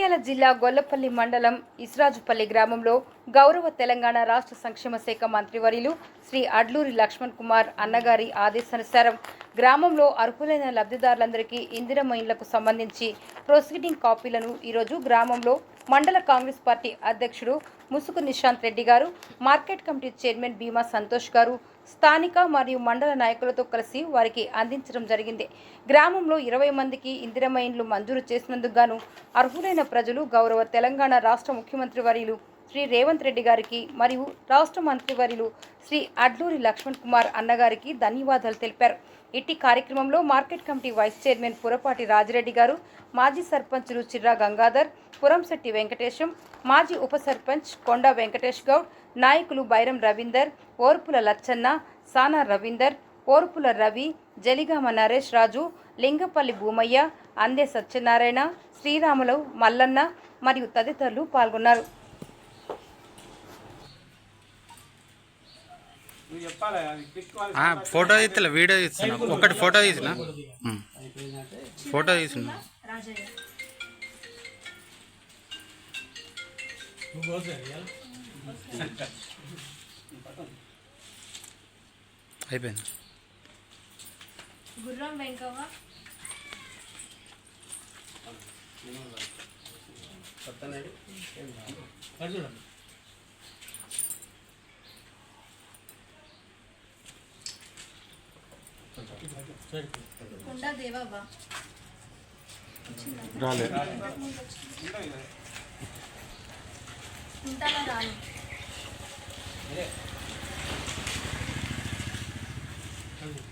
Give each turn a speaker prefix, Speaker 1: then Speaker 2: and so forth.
Speaker 1: జగిత్యాల జిల్లా గొల్లపల్లి మండలం ఇస్రాజుపల్లి గ్రామంలో గౌరవ తెలంగాణ రాష్ట్ర సంక్షేమ శాఖ మంత్రివర్యులు శ్రీ అడ్లూరి లక్ష్మణ్ కుమార్ అన్నగారి ఆదేశానుసారం గ్రామంలో అర్హులైన లబ్ధిదారులందరికీ ఇందిరమ ఇళ్ళకు సంబంధించి ప్రొసీడింగ్ కాపీలను ఈరోజు గ్రామంలో మండల కాంగ్రెస్ పార్టీ అధ్యక్షుడు Musugu Nishant Reddy garu market committee chairman Bheema Santosh garu స్థానిక మరియు మండల నాయకులతో కలిసి వారికి అందించడం జరిగింది. గ్రామంలో ఇరవై మందికి ఇందిరమైన్లు మంజూరు చేసినందుకు గాను అర్హులైన ప్రజలు గౌరవ తెలంగాణ రాష్ట్ర ముఖ్యమంత్రి వర్యులు శ్రీ రేవంత్ రెడ్డి గారికి మరియు రాష్ట్ర మంత్రివర్యులు శ్రీ అడ్లూరి లక్ష్మణ్ కుమార్ అన్నగారికి ధన్యవాదాలు తెలిపారు. ఇట్టి కార్యక్రమంలో market committee vice chairman Purapati Rajireddy garu మాజీ సర్పంచులు చిర్రా గంగాధర్ పురంశెట్టి వెంకటేశం మాజీ ఉప సర్పంచ్ కొండ వెంకటేష్ గౌడ్ నాయకులు బైరం రవీందర్ ఓర్పుల లచ్చన్న సానా రవీందర్ ఓర్పుల రవి జలిగామ నరేష్ రాజు లింగపల్లి భూమయ్య అందే సత్యనారాయణ శ్రీరాములు మల్లన్న మరియు తదితరులు పాల్గొన్నారు.
Speaker 2: ఫోటో తీస్తలే వీడియో తీస్తున్నా. ఒకటి ఫోటో తీసిన? ఉమ్. ఫోటో తీసిన? అయిపోయింది.
Speaker 3: గుర్రం వెంకవ్వ. కుండా దేవవ్వ
Speaker 2: రాలే
Speaker 3: కుంటాల రాలే Thank you.